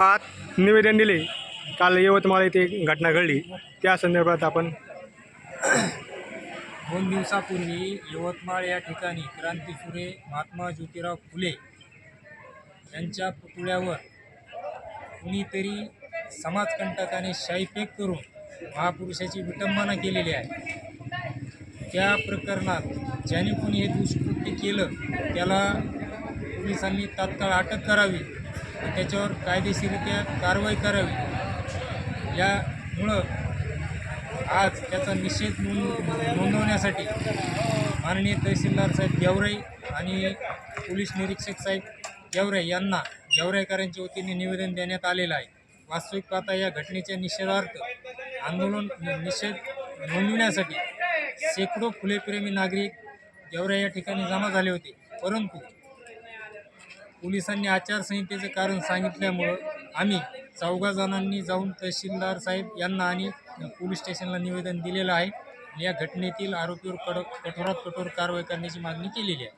आत निवेदन दिले. काल यवतमाळ येथे घटना घडली. त्या संदर्भात आपण दोन दिवसापूर्वी यवतमाळ या ठिकाणी क्रांतीसूर्य महात्मा ज्योतिराव फुले यांच्या पुतळ्यावर कुणीतरी समाजकंटकाने शाईफेक करून महापुरुषाची विटंबना केलेली आहे. त्या प्रकरणात ज्याने कोणी हे दुष्कृत्य केलं त्याला पोलिसांनी तात्काळ अटक करावी. त्याच्यावर कायदेशीररित्या कारवाई करावी. यामुळं आज त्याचा निषेध नोंदवण्यासाठी माननीय तहसीलदार साहेब गेवराई आणि पोलीस निरीक्षक साहेब गेवराई यांना गेवराईकरांच्या वतीने निवेदन देण्यात आलेलं आहे. वास्तविक पाहता या घटनेच्या निषेधार्थ आंदोलन निषेध नोंदवण्यासाठी शेकडो फुलेप्रेमी नागरिक गेवराई या ठिकाणी जमा झाले होते. परंतु पोलिसांनी आचारसंहितेचं कारण सांगितल्यामुळं आम्ही चौघा जणांनी जाऊन तहसीलदार साहेब यांना आणि पोलीस स्टेशनला निवेदन दिलेलं आहे. या घटनेतील आरोपीवर कडक कठोरात कठोर कारवाई करण्याची मागणी केलेली आहे.